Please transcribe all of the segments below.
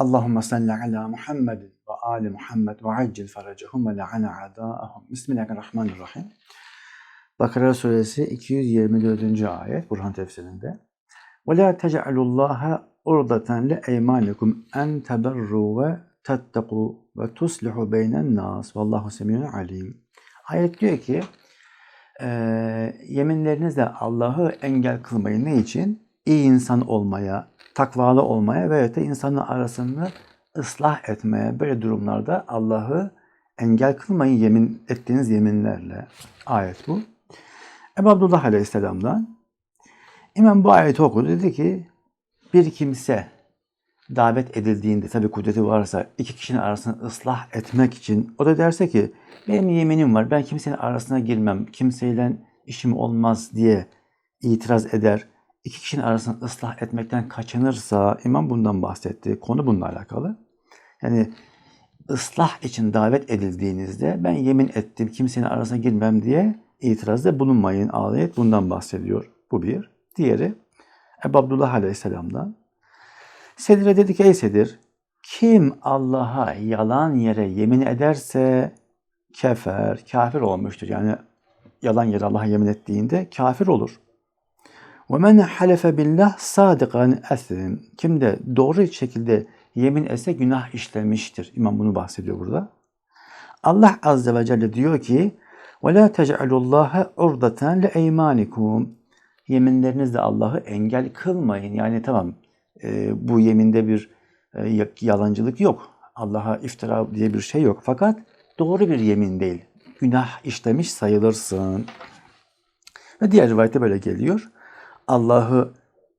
Allahümme salli ala Muhammed ve ali Muhammed ve accil faracahum ve la'ana a'da'ahum. Bismillahirrahmanirrahim. Bakara suresi 224. ayet Burhan tefsirinde. Ve la tec'alullaha urdatan li eymanikum en teberru ve tettaku ve tuslihu beynen nas. Vallahu semiyun alim. Ayet diyor ki e, yeminlerinizle Allah'ı engel kılmayın. Ne için? İyi insan olmaya, takvalı olmaya ve de insanın arasını ıslah etmeye böyle durumlarda Allah'ı engel kılmayın yemin ettiğiniz yeminlerle. Ayet bu. Ebu Abdullah Aleyhisselam'dan İmam bu ayeti okudu. Dedi ki bir kimse davet edildiğinde tabi kudreti varsa iki kişinin arasını ıslah etmek için o da derse ki benim yeminim var ben kimsenin arasına girmem kimseyle işim olmaz diye itiraz eder iki kişinin arasını ıslah etmekten kaçınırsa imam bundan bahsetti. Konu bununla alakalı. Yani ıslah için davet edildiğinizde ben yemin ettim kimsenin arasına girmem diye itirazda bulunmayın. Ayet bundan bahsediyor. Bu bir. Diğeri Ebu Abdullah Aleyhisselam'dan. Sedir'e dedi ki ey Sedir kim Allah'a yalan yere yemin ederse kefer, kafir olmuştur. Yani yalan yere Allah'a yemin ettiğinde kafir olur. Ve men halefe billah sadikan esrin. Kim de doğru şekilde yemin etse günah işlemiştir. İmam bunu bahsediyor burada. Allah azze ve celle diyor ki ve la tec'alullaha urdatan li eymanikum. Yeminlerinizle Allah'ı engel kılmayın. Yani tamam e, bu yeminde bir e, yalancılık yok. Allah'a iftira diye bir şey yok. Fakat doğru bir yemin değil. Günah işlemiş sayılırsın. Ve diğer rivayette böyle geliyor. Allah'ı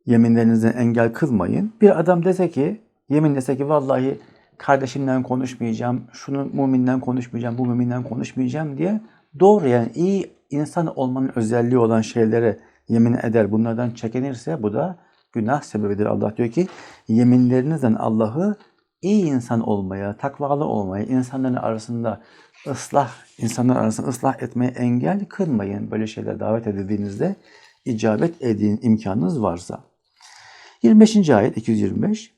yeminlerinizden engel kılmayın. Bir adam dese ki, yemin dese ki vallahi kardeşimden konuşmayacağım, şunu müminden konuşmayacağım, bu müminden konuşmayacağım diye doğru yani iyi insan olmanın özelliği olan şeylere yemin eder, bunlardan çekinirse bu da günah sebebidir. Allah diyor ki yeminlerinizden Allah'ı iyi insan olmaya, takvalı olmaya, insanların arasında ıslah, insanlar arasında ıslah etmeye engel kılmayın. Böyle şeyler davet edildiğinizde icabet edin imkanınız varsa. 25. ayet 225.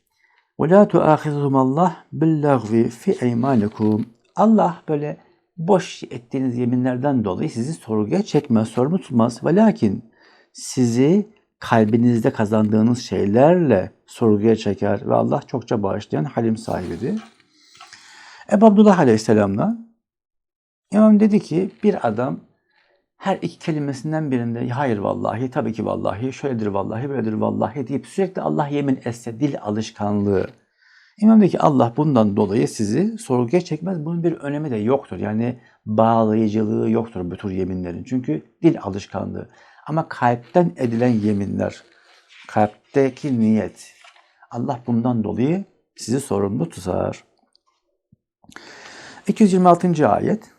وَلَا تُؤَخِذُهُمَ اللّٰهِ بِاللَّغْوِ فِي اَيْمَانِكُمْ Allah böyle boş ettiğiniz yeminlerden dolayı sizi sorguya çekmez, sorumlu tutmaz. Ve lakin sizi kalbinizde kazandığınız şeylerle sorguya çeker ve Allah çokça bağışlayan halim sahibidir. Ebu Abdullah Aleyhisselam'dan İmam dedi ki bir adam her iki kelimesinden birinde hayır vallahi, tabii ki vallahi, şöyledir vallahi, böyledir vallahi deyip sürekli Allah yemin etse dil alışkanlığı. İmam dedi ki Allah bundan dolayı sizi sorguya çekmez. Bunun bir önemi de yoktur. Yani bağlayıcılığı yoktur bu tür yeminlerin. Çünkü dil alışkanlığı. Ama kalpten edilen yeminler, kalpteki niyet. Allah bundan dolayı sizi sorumlu tutar. 226. ayet.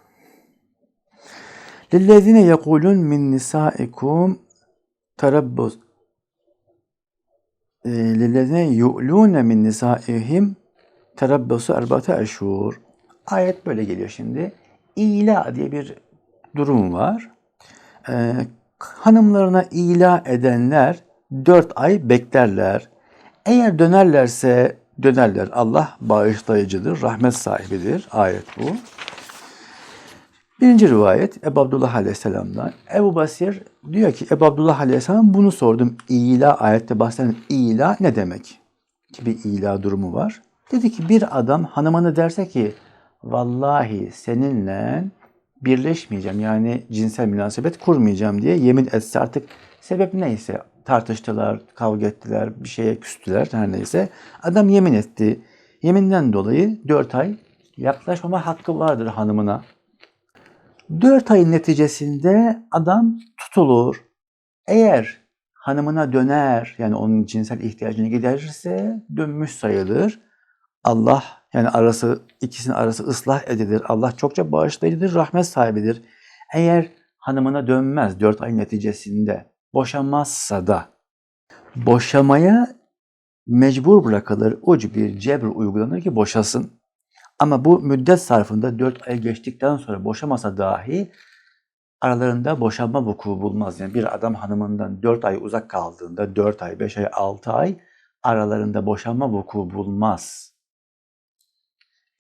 Lillezine yekulun min nisaikum tarabbuz. Lillezine yu'lune min nisaihim terabbusu erbata eşhur. Ayet böyle geliyor şimdi. İla diye bir durum var. Ee, hanımlarına ila edenler dört ay beklerler. Eğer dönerlerse dönerler. Allah bağışlayıcıdır, rahmet sahibidir. Ayet bu. Birinci rivayet Ebu Abdullah Aleyhisselam'dan. Ebu Basir diyor ki Ebu Abdullah Aleyhisselam bunu sordum. İla ayette bahseden ila ne demek? Ki bir ila durumu var. Dedi ki bir adam hanımını derse ki vallahi seninle birleşmeyeceğim yani cinsel münasebet kurmayacağım diye yemin etse artık sebep neyse tartıştılar, kavga ettiler, bir şeye küstüler her neyse. Adam yemin etti. Yeminden dolayı dört ay yaklaşmama hakkı vardır hanımına. Dört ayın neticesinde adam tutulur. Eğer hanımına döner, yani onun cinsel ihtiyacını giderirse dönmüş sayılır. Allah yani arası ikisinin arası ıslah edilir. Allah çokça bağışlayıcıdır, rahmet sahibidir. Eğer hanımına dönmez dört ay neticesinde, boşamazsa da boşamaya mecbur bırakılır. Ucu bir cebr uygulanır ki boşasın. Ama bu müddet sarfında 4 ay geçtikten sonra boşamasa dahi aralarında boşanma vuku bulmaz. Yani bir adam hanımından 4 ay uzak kaldığında 4 ay, 5 ay, 6 ay aralarında boşanma vuku bulmaz.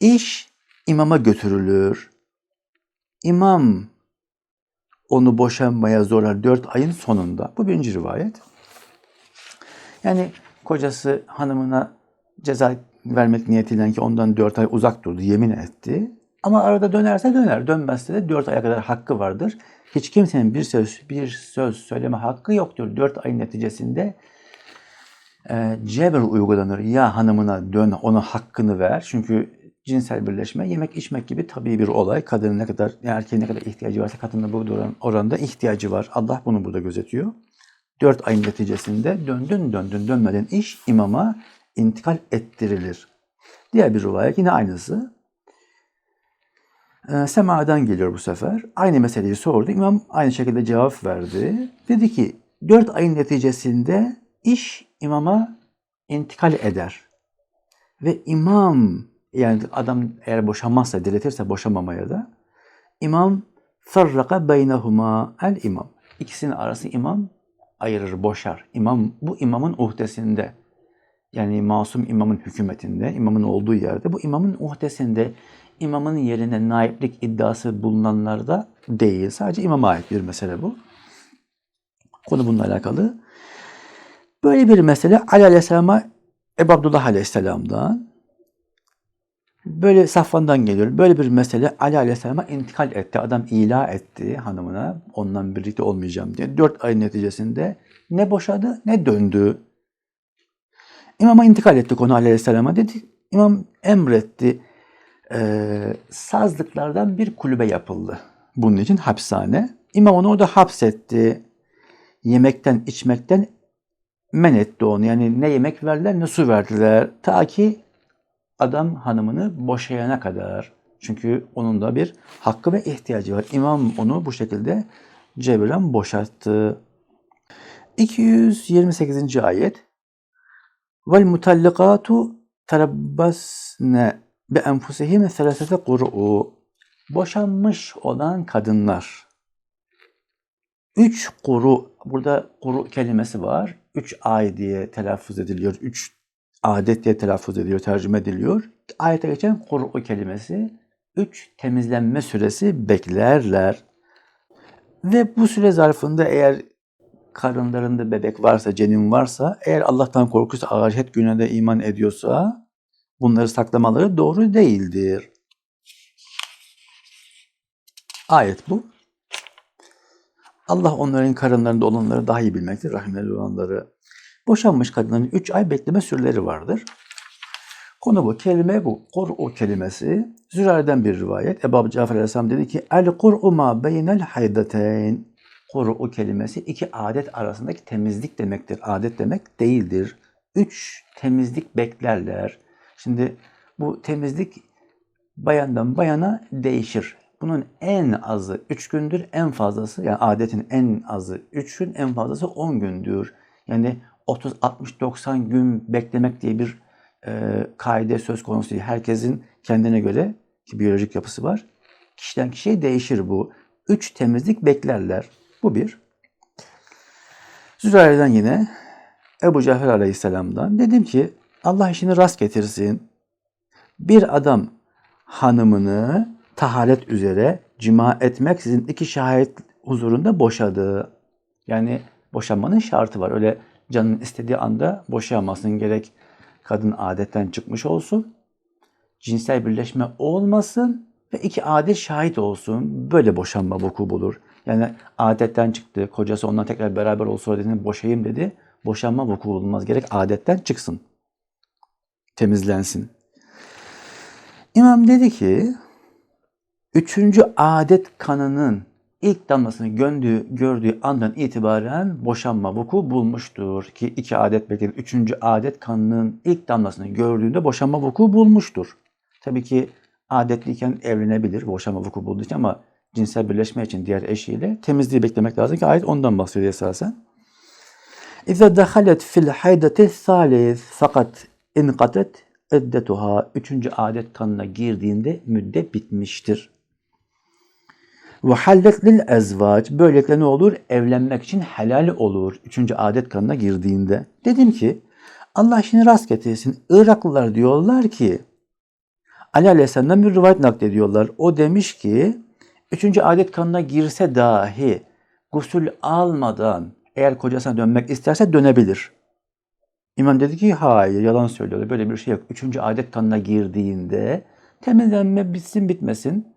İş imama götürülür. İmam onu boşanmaya zorlar dört ayın sonunda. Bu birinci rivayet. Yani kocası hanımına ceza vermek niyetiyle ki ondan dört ay uzak durdu, yemin etti. Ama arada dönerse döner, dönmezse de dört aya kadar hakkı vardır. Hiç kimsenin bir söz bir söz söyleme hakkı yoktur. Dört ayın neticesinde e, cebr uygulanır. Ya hanımına dön, ona hakkını ver. Çünkü cinsel birleşme yemek içmek gibi tabii bir olay. Kadının ne kadar, erkeğin ne kadar ihtiyacı varsa kadının bu oran- oranda ihtiyacı var. Allah bunu burada gözetiyor. Dört ayın neticesinde döndün döndün dönmeden iş imama intikal ettirilir. Diğer bir rivayet yine aynısı. Ee, Sema'dan geliyor bu sefer. Aynı meseleyi sordu. İmam aynı şekilde cevap verdi. Dedi ki dört ayın neticesinde iş imama intikal eder. Ve imam yani adam eğer boşanmazsa, diletirse boşamamaya da imam ferraka beynehuma el imam. İkisinin arası imam ayırır, boşar. İmam bu imamın uhdesinde. Yani masum imamın hükümetinde, imamın olduğu yerde bu imamın uhdesinde imamın yerine naiplik iddiası bulunanlarda değil. Sadece imama ait bir mesele bu. Konu bununla alakalı. Böyle bir mesele Ali Aleyhisselam'a Ebu Abdullah Aleyhisselam'dan böyle Safvan'dan geliyor. Böyle bir mesele Ali Aleyhisselam'a intikal etti. Adam ila etti hanımına ondan birlikte olmayacağım diye. Dört ayın neticesinde ne boşadı ne döndü. İmama intikal etti konu Aleyhisselam'a dedi. İmam emretti. Ee, sazlıklardan bir kulübe yapıldı. Bunun için hapishane. İmam onu orada hapsetti. Yemekten, içmekten men etti onu. Yani ne yemek verdiler ne su verdiler. Ta ki adam hanımını boşayana kadar. Çünkü onun da bir hakkı ve ihtiyacı var. İmam onu bu şekilde cebiren boşalttı. 228. ayet Vel mutallikatu terabbasne bi enfusihim selasete kuru'u Boşanmış olan kadınlar. Üç kuru, burada kuru kelimesi var. Üç ay diye telaffuz ediliyor. Üç adet diye telaffuz ediliyor, tercüme ediliyor. Ayete geçen kuru kelimesi üç temizlenme süresi beklerler. Ve bu süre zarfında eğer karınlarında bebek varsa, cenin varsa, eğer Allah'tan korkuyorsa, ahiret gününe de iman ediyorsa bunları saklamaları doğru değildir. Ayet bu. Allah onların karınlarında olanları daha iyi bilmektir, rahimleri olanları. Boşanmış kadınların 3 ay bekleme süreleri vardır. Konu bu. Kelime bu. Kur'u kelimesi. Zürar'den bir rivayet. Ebu Cafer Aleyhisselam dedi ki El kur'u ma beynel haydateyn. Kur'u kelimesi iki adet arasındaki temizlik demektir. Adet demek değildir. Üç temizlik beklerler. Şimdi bu temizlik bayandan bayana değişir. Bunun en azı 3 gündür, en fazlası yani adetin en azı 3 gün, en fazlası 10 gündür. Yani 30, 60, 90 gün beklemek diye bir e, kaide söz konusu değil. Herkesin kendine göre ki biyolojik yapısı var. Kişiden kişiye değişir bu. Üç temizlik beklerler. Bu bir. Zürayir'den yine Ebu Cafer Aleyhisselam'dan dedim ki Allah işini rast getirsin. Bir adam hanımını taharet üzere cima etmek sizin iki şahit huzurunda boşadı. Yani boşanmanın şartı var. Öyle canın istediği anda boşayamazsın. Gerek kadın adetten çıkmış olsun, cinsel birleşme olmasın ve iki adet şahit olsun. Böyle boşanma vuku bulur. Yani adetten çıktı, kocası ondan tekrar beraber olsa dedi, boşayayım dedi. Boşanma vuku bulunmaz. Gerek adetten çıksın. Temizlensin. İmam dedi ki, üçüncü adet kanının ilk damlasını gördüğü, gördüğü andan itibaren boşanma vuku bulmuştur. Ki iki adet bekler. Üçüncü adet kanının ilk damlasını gördüğünde boşanma vuku bulmuştur. Tabii ki adetliyken evlenebilir boşanma vuku bulduğu için ama cinsel birleşme için diğer eşiyle temizliği beklemek lazım ki ayet ondan bahsediyor esasen. İza dehalet fil haydati salis fakat inqatet eddetuha. Üçüncü adet kanına girdiğinde müddet bitmiştir. Ve hallet lil ezvac. Böylelikle ne olur? Evlenmek için helal olur. Üçüncü adet kanına girdiğinde. Dedim ki Allah işini rast getirsin. Iraklılar diyorlar ki Ali Aleyhisselam'dan bir rivayet naklediyorlar. O demiş ki, üçüncü adet kanına girse dahi gusül almadan eğer kocasına dönmek isterse dönebilir. İmam dedi ki hayır yalan söylüyorlar. Böyle bir şey yok. Üçüncü adet kanına girdiğinde temizlenme bitsin bitmesin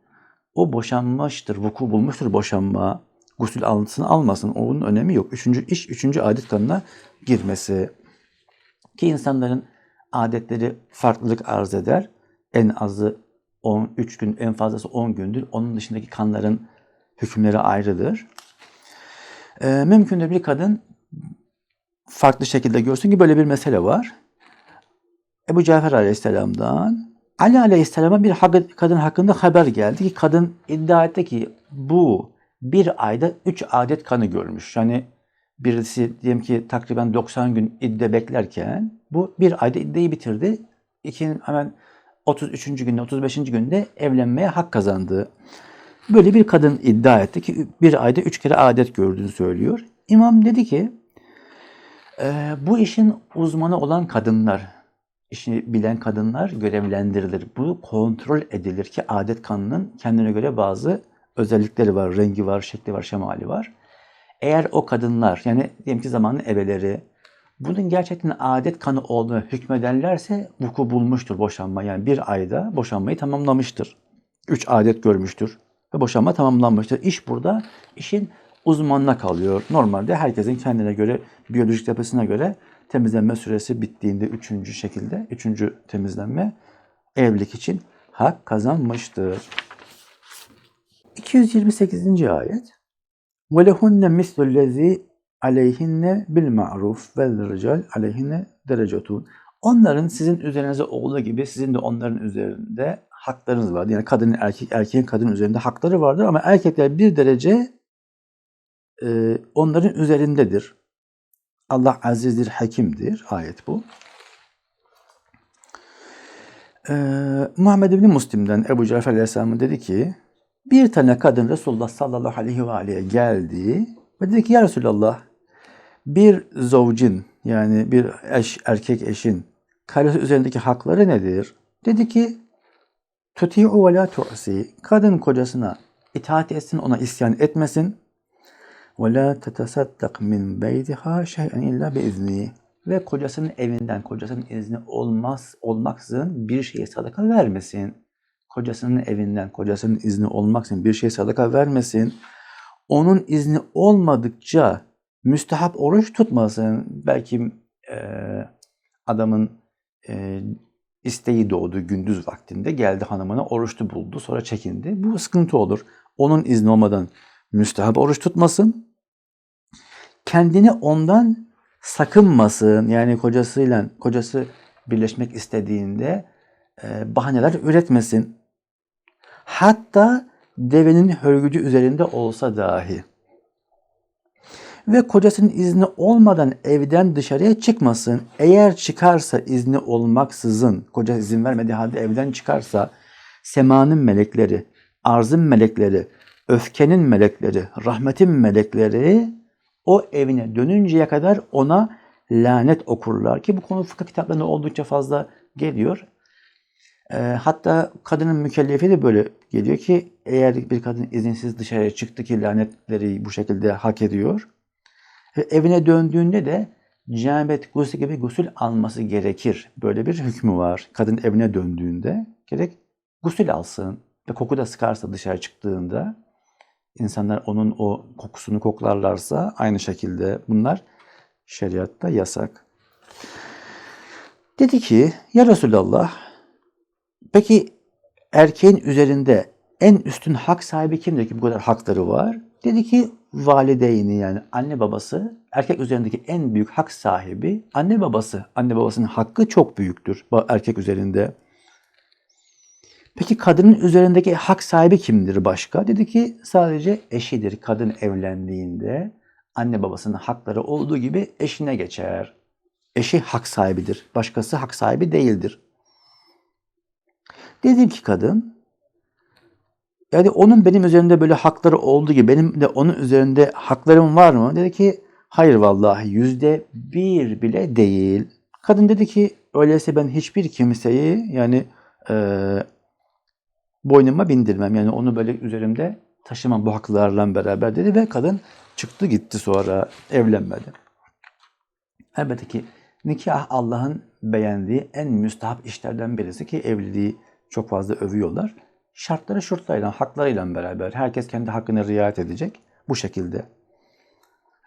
o boşanmıştır, vuku bulmuştur boşanma. Gusül alsın almasın onun önemi yok. Üçüncü iş üçüncü adet kanına girmesi. Ki insanların adetleri farklılık arz eder. En azı 13 gün, en fazlası 10 gündür. Onun dışındaki kanların hükümleri ayrıdır. Ee, mümkündür bir kadın farklı şekilde görsün ki böyle bir mesele var. Ebu Cafer Aleyhisselam'dan Ali Aleyhisselam'a bir kadın hakkında haber geldi ki kadın iddia etti ki bu bir ayda 3 adet kanı görmüş. Yani birisi diyelim ki takriben 90 gün idde beklerken bu bir ayda iddeyi bitirdi. İki, hemen 33. günde 35. günde evlenmeye hak kazandı. Böyle bir kadın iddia etti ki bir ayda üç kere adet gördüğünü söylüyor. İmam dedi ki "Ee, bu işin uzmanı olan kadınlar, işini bilen kadınlar görevlendirilir. Bu kontrol edilir ki adet kanının kendine göre bazı özellikleri var, rengi var, şekli var, şemali var. Eğer o kadınlar yani diyelim ki zamanın ebeleri bunun gerçekten adet kanı olduğunu hükmederlerse vuku bulmuştur boşanma. Yani bir ayda boşanmayı tamamlamıştır. Üç adet görmüştür ve boşanma tamamlanmıştır. İş burada işin uzmanına kalıyor. Normalde herkesin kendine göre, biyolojik yapısına göre temizlenme süresi bittiğinde üçüncü şekilde, üçüncü temizlenme evlilik için hak kazanmıştır. 228. ayet وَلَهُنَّ مِثْلُ الَّذ۪ي aleyhinne bil ma'ruf vel rical aleyhinne derecetun. Onların sizin üzerinize olduğu gibi sizin de onların üzerinde haklarınız var. Yani kadının erkek erkeğin kadın üzerinde hakları vardır ama erkekler bir derece e, onların üzerindedir. Allah azizdir, hakimdir. Ayet bu. Ee, Muhammed İbni Muslim'den Ebu Cafer Aleyhisselam dedi ki bir tane kadın Resulullah sallallahu aleyhi ve aleyhe geldi ve dedi ki ya Resulallah bir zovcin yani bir eş, erkek eşin karısı üzerindeki hakları nedir? Dedi ki tuti'u ve la tu'si kadın kocasına itaat etsin ona isyan etmesin ve la tetesaddaq min beytiha şey'en illa biizni ve kocasının evinden kocasının izni olmaz olmaksızın bir şeye sadaka vermesin. Kocasının evinden kocasının izni olmaksızın bir şeye sadaka vermesin. Onun izni olmadıkça müstehap oruç tutmasın. Belki e, adamın e, isteği doğdu gündüz vaktinde geldi hanımına oruçlu buldu sonra çekindi. Bu sıkıntı olur. Onun izni olmadan müstehap oruç tutmasın. Kendini ondan sakınmasın. Yani kocasıyla kocası birleşmek istediğinde e, bahaneler üretmesin. Hatta devenin hörgücü üzerinde olsa dahi ve kocasının izni olmadan evden dışarıya çıkmasın. Eğer çıkarsa izni olmaksızın, koca izin vermediği halde evden çıkarsa semanın melekleri, arzın melekleri, öfkenin melekleri, rahmetin melekleri o evine dönünceye kadar ona lanet okurlar. Ki bu konu fıkıh kitaplarında oldukça fazla geliyor. E, hatta kadının mükellefi de böyle geliyor ki eğer bir kadın izinsiz dışarıya çıktı ki lanetleri bu şekilde hak ediyor. Ve evine döndüğünde de cenabet gusül gibi gusül alması gerekir. Böyle bir hükmü var. Kadın evine döndüğünde gerek gusül alsın ve koku da sıkarsa dışarı çıktığında insanlar onun o kokusunu koklarlarsa aynı şekilde bunlar şeriatta yasak. Dedi ki ya Resulallah peki erkeğin üzerinde en üstün hak sahibi kimdir ki bu kadar hakları var? Dedi ki valideyni yani anne babası erkek üzerindeki en büyük hak sahibi anne babası. Anne babasının hakkı çok büyüktür erkek üzerinde. Peki kadının üzerindeki hak sahibi kimdir başka? Dedi ki sadece eşidir. Kadın evlendiğinde anne babasının hakları olduğu gibi eşine geçer. Eşi hak sahibidir. Başkası hak sahibi değildir. Dedim ki kadın yani onun benim üzerimde böyle hakları olduğu gibi benim de onun üzerinde haklarım var mı? Dedi ki hayır vallahi yüzde bir bile değil. Kadın dedi ki öyleyse ben hiçbir kimseyi yani e, boynuma bindirmem. Yani onu böyle üzerimde taşımam bu haklarla beraber dedi ve kadın çıktı gitti sonra evlenmedi. Elbette ki nikah Allah'ın beğendiği en müstahap işlerden birisi ki evliliği çok fazla övüyorlar. Şartları şurtlarıyla, haklarıyla beraber herkes kendi hakkını riayet edecek bu şekilde.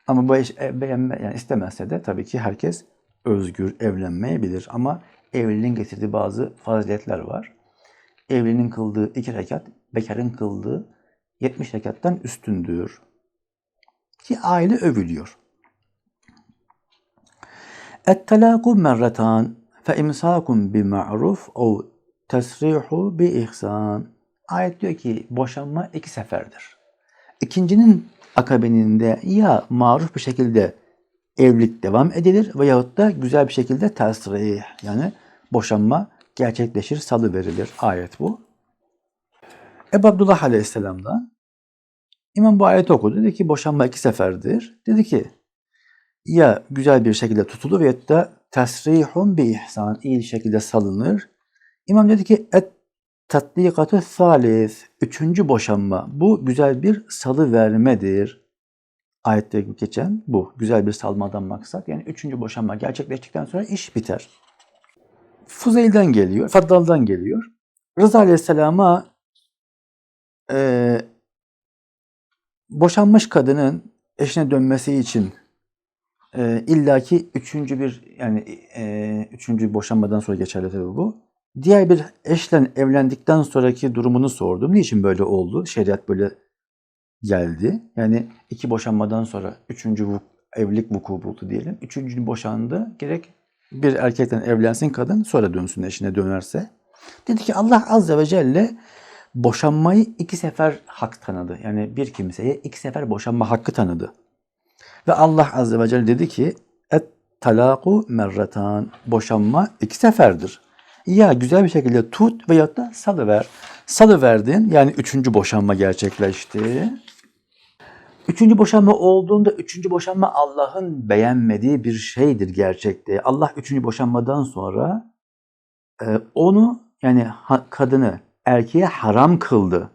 Ama bu e, beğenme, yani istemezse de tabii ki herkes özgür evlenmeyebilir. Ama evliliğin getirdiği bazı faziletler var. Evlinin kıldığı iki rekat, bekarın kıldığı 70 rekattan üstündür. Ki aile övülüyor. Et-talaku merratan fe imsakun bi ma'ruf o tesrihu bi ihsan. Ayet diyor ki boşanma iki seferdir. İkincinin akabininde ya maruf bir şekilde evlilik devam edilir veyahut da güzel bir şekilde tesrih yani boşanma gerçekleşir, salı verilir. Ayet bu. Ebu Abdullah Aleyhisselam'dan İmam bu ayeti okudu. Dedi ki boşanma iki seferdir. Dedi ki ya güzel bir şekilde tutulur veyahut da tesrihun bi ihsan iyi şekilde salınır. İmam dedi ki et tatbikatü salis üçüncü boşanma. Bu güzel bir salı vermedir. Ayette geçen bu. Güzel bir salmadan maksat. Yani üçüncü boşanma gerçekleştikten sonra iş biter. Fuzeyl'den geliyor, Faddal'dan geliyor. Rıza Aleyhisselam'a e, boşanmış kadının eşine dönmesi için e, illaki üçüncü bir yani e, üçüncü boşanmadan sonra geçerli tabii bu. Diğer bir eşle evlendikten sonraki durumunu sordum. Niçin böyle oldu? Şeriat böyle geldi. Yani iki boşanmadan sonra üçüncü vuk, evlilik vuku buldu diyelim. Üçüncü boşandı. Gerek bir erkekten evlensin kadın sonra dönsün eşine dönerse. Dedi ki Allah Azze ve Celle boşanmayı iki sefer hak tanıdı. Yani bir kimseye iki sefer boşanma hakkı tanıdı. Ve Allah Azze ve Celle dedi ki et talaku merratan boşanma iki seferdir. Ya güzel bir şekilde tut veyahut da salıver. Salıverdin yani üçüncü boşanma gerçekleşti. Üçüncü boşanma olduğunda üçüncü boşanma Allah'ın beğenmediği bir şeydir gerçekte. Allah üçüncü boşanmadan sonra e, onu yani ha, kadını erkeğe haram kıldı.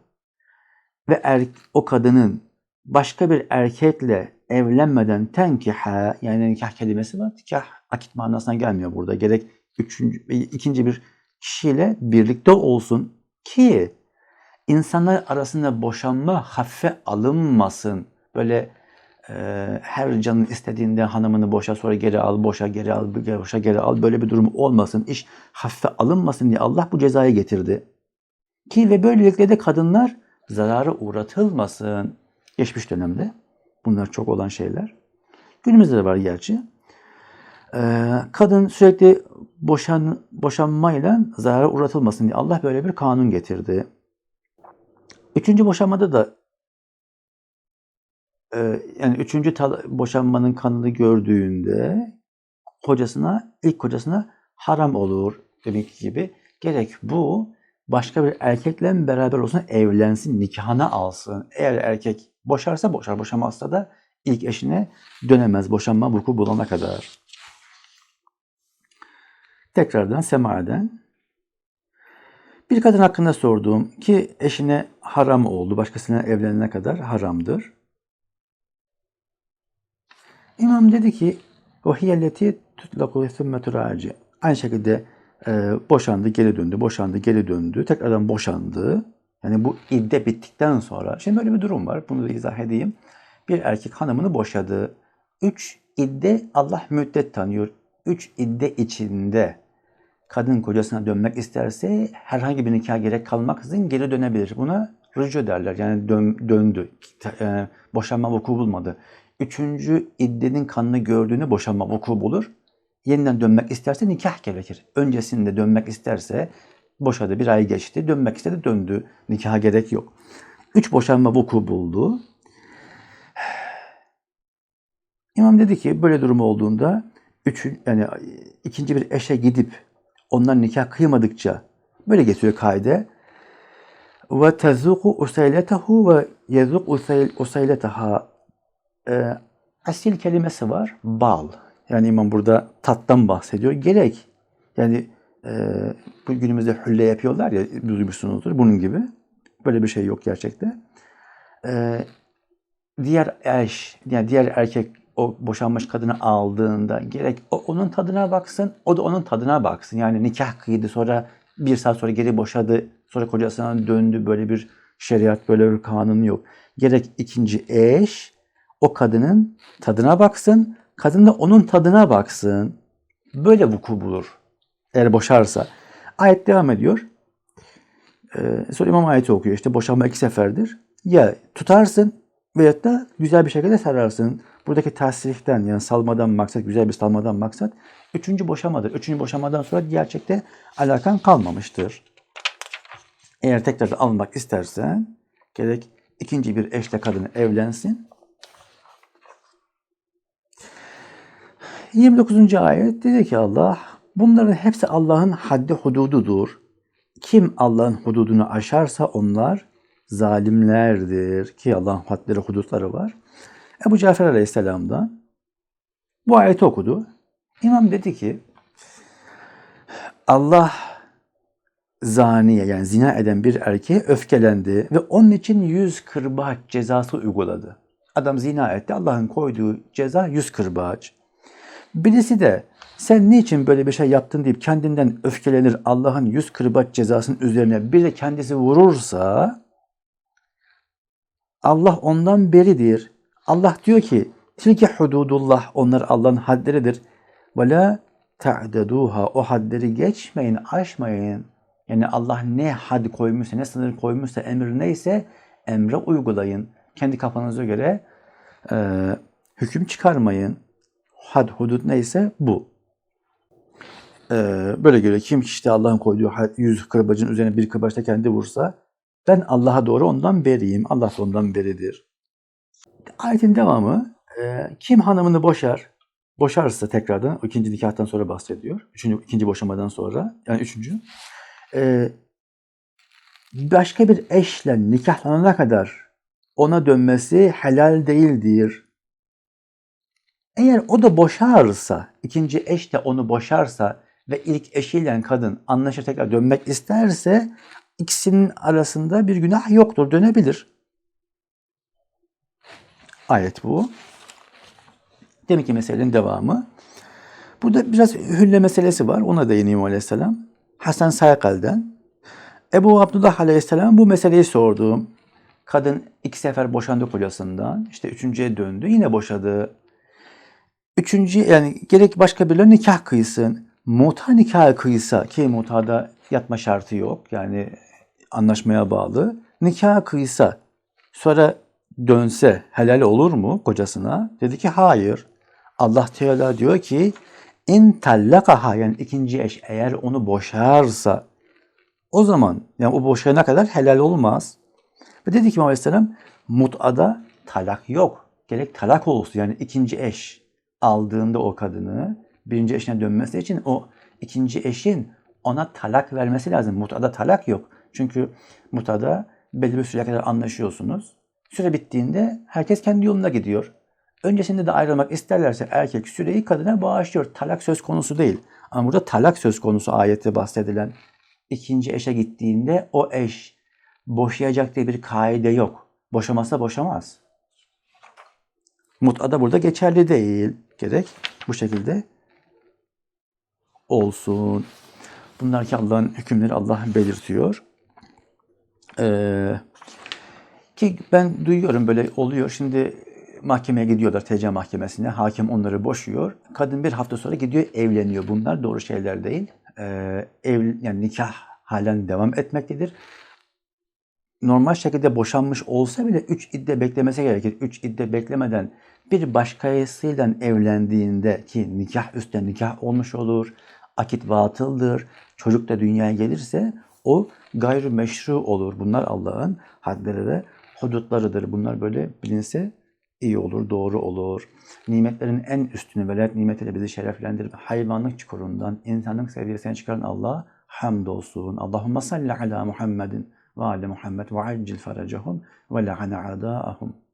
Ve er, o kadının başka bir erkekle evlenmeden tenkiha yani nikah kelimesi var. Nikah akit manasına gelmiyor burada. Gerek üçüncü, ikinci bir kişiyle birlikte olsun ki insanlar arasında boşanma hafife alınmasın. Böyle e, her canın istediğinde hanımını boşa sonra geri al, boşa geri al, boşa geri al. Böyle bir durum olmasın. İş hafife alınmasın diye Allah bu cezayı getirdi. Ki ve böylelikle de kadınlar zarara uğratılmasın. Geçmiş dönemde bunlar çok olan şeyler. Günümüzde de var gerçi. Ee, kadın sürekli boşan, boşanmayla zarara uğratılmasın diye Allah böyle bir kanun getirdi. Üçüncü boşanmada da e, yani üçüncü boşanmanın kanını gördüğünde kocasına, ilk kocasına haram olur demek gibi. Gerek bu başka bir erkekle beraber olsun evlensin, nikahına alsın. Eğer erkek boşarsa boşar, boşamazsa da ilk eşine dönemez boşanma vuku bulana kadar tekrardan semaden. Bir kadın hakkında sorduğum ki eşine haram oldu, başkasına evlenene kadar haramdır. İmam dedi ki vahiyelleti tutlaku thumme turaci. Aynı şekilde e, boşandı, geri döndü, boşandı, geri döndü, tekrardan boşandı. Yani bu idde bittikten sonra, şimdi böyle bir durum var, bunu da izah edeyim. Bir erkek hanımını boşadı. Üç idde Allah müddet tanıyor. Üç idde içinde kadın kocasına dönmek isterse herhangi bir nikah gerek kalmaksızın geri dönebilir. Buna rücu derler. Yani dön, döndü. E, boşanma vuku bulmadı. Üçüncü iddenin kanını gördüğünü boşanma vuku bulur. Yeniden dönmek isterse nikah gerekir. Öncesinde dönmek isterse boşadı bir ay geçti. Dönmek istedi döndü. Nikaha gerek yok. Üç boşanma vuku buldu. İmam dedi ki böyle durum olduğunda üçün, yani ikinci bir eşe gidip ondan nikah kıymadıkça böyle getiriyor kaide. Ve tezuku usayletehu ve yezuk usayletaha e, asil kelimesi var. Bal. Yani imam burada tattan bahsediyor. Gerek yani e, bu günümüzde hülle yapıyorlar ya duymuşsunuzdur bunun gibi. Böyle bir şey yok gerçekte. Ee, diğer eş, yani diğer erkek o boşanmış kadını aldığında gerek o onun tadına baksın, o da onun tadına baksın. Yani nikah kıydı sonra bir saat sonra geri boşadı, sonra kocasına döndü. Böyle bir şeriat, böyle bir kanun yok. Gerek ikinci eş o kadının tadına baksın, kadın da onun tadına baksın. Böyle vuku bulur. Eğer boşarsa. Ayet devam ediyor. Ee, sonra İmam ayeti okuyor. İşte boşanma iki seferdir. Ya tutarsın veyahut da güzel bir şekilde sararsın. Buradaki tasriften yani salmadan maksat, güzel bir salmadan maksat üçüncü boşamadır. Üçüncü boşamadan sonra gerçekte alakan kalmamıştır. Eğer tekrar almak istersen gerek ikinci bir eşle kadını evlensin. 29. ayet dedi ki Allah bunların hepsi Allah'ın haddi hudududur. Kim Allah'ın hududunu aşarsa onlar zalimlerdir ki Allah'ın hadleri hudutları var. Ebu Cafer Aleyhisselam'dan bu ayeti okudu. İmam dedi ki Allah zaniye yani zina eden bir erkeğe öfkelendi ve onun için yüz kırbaç cezası uyguladı. Adam zina etti. Allah'ın koyduğu ceza yüz kırbaç. Birisi de sen niçin böyle bir şey yaptın deyip kendinden öfkelenir Allah'ın yüz kırbaç cezasının üzerine bir de kendisi vurursa Allah ondan beridir. Allah diyor ki tilke hududullah onlar Allah'ın haddleridir. Ve la ta'deduha o hadleri geçmeyin, aşmayın. Yani Allah ne had koymuşsa, ne sınır koymuşsa, emir neyse emre uygulayın. Kendi kafanıza göre e, hüküm çıkarmayın. Had, hudut neyse bu. E, böyle göre kim işte Allah'ın koyduğu yüz kırbacın üzerine bir kırbaçta kendi vursa ben Allah'a doğru ondan beriyim. Allah da ondan beridir. Ayetin devamı e, kim hanımını boşar, boşarsa tekrardan ikinci nikahtan sonra bahsediyor. Üçüncü, ikinci boşamadan sonra yani üçüncü. E, başka bir eşle nikahlanana kadar ona dönmesi helal değildir. Eğer o da boşarsa, ikinci eş de onu boşarsa ve ilk eşiyle kadın anlaşır tekrar dönmek isterse ikisinin arasında bir günah yoktur, dönebilir. Ayet bu. Demek ki meselenin devamı. Burada biraz hülle meselesi var. Ona değineyim aleyhisselam. Hasan Saykal'den. Ebu Abdullah aleyhisselam bu meseleyi sordu. Kadın iki sefer boşandı kocasından. İşte üçüncüye döndü. Yine boşadı. Üçüncü yani gerek başka birileri nikah kıysın. Muta nikah kıysa ki mutada yatma şartı yok. Yani anlaşmaya bağlı. Nikah kıysa sonra dönse helal olur mu kocasına? Dedi ki hayır. Allah Teala diyor ki in tallakaha yani ikinci eş eğer onu boşarsa o zaman yani o boşayana kadar helal olmaz. Ve dedi ki Aleyhisselam mut'ada talak yok. Gerek talak olsun yani ikinci eş aldığında o kadını birinci eşine dönmesi için o ikinci eşin ona talak vermesi lazım. Mut'ada talak yok. Çünkü mutada belli bir süreye kadar anlaşıyorsunuz. Süre bittiğinde herkes kendi yoluna gidiyor. Öncesinde de ayrılmak isterlerse erkek süreyi kadına bağışlıyor. Talak söz konusu değil. Ama burada talak söz konusu ayette bahsedilen. ikinci eşe gittiğinde o eş boşayacak diye bir kaide yok. Boşamazsa boşamaz. Mut'a da burada geçerli değil. Gerek bu şekilde olsun. Bunlar ki Allah'ın hükümleri Allah belirtiyor. Ee, ki ben duyuyorum böyle oluyor. Şimdi mahkemeye gidiyorlar TC mahkemesine. Hakim onları boşuyor. Kadın bir hafta sonra gidiyor evleniyor. Bunlar doğru şeyler değil. Ee, ev, yani nikah halen devam etmektedir. Normal şekilde boşanmış olsa bile 3 idde beklemesi gerekir. 3 idde beklemeden bir başkasıyla evlendiğinde ki nikah üstte nikah olmuş olur. Akit batıldır. Çocuk da dünyaya gelirse o gayrı meşru olur. Bunlar Allah'ın hadleri ve hudutlarıdır. Bunlar böyle bilinse iyi olur, doğru olur. Nimetlerin en üstünü velayet nimetiyle bizi şereflendirip hayvanlık çukurundan insanlık seviyesine çıkaran Allah hamdolsun. Allahümme salli ala Muhammedin ve ala Muhammed ve accil faracahum ve la'ana adaahum.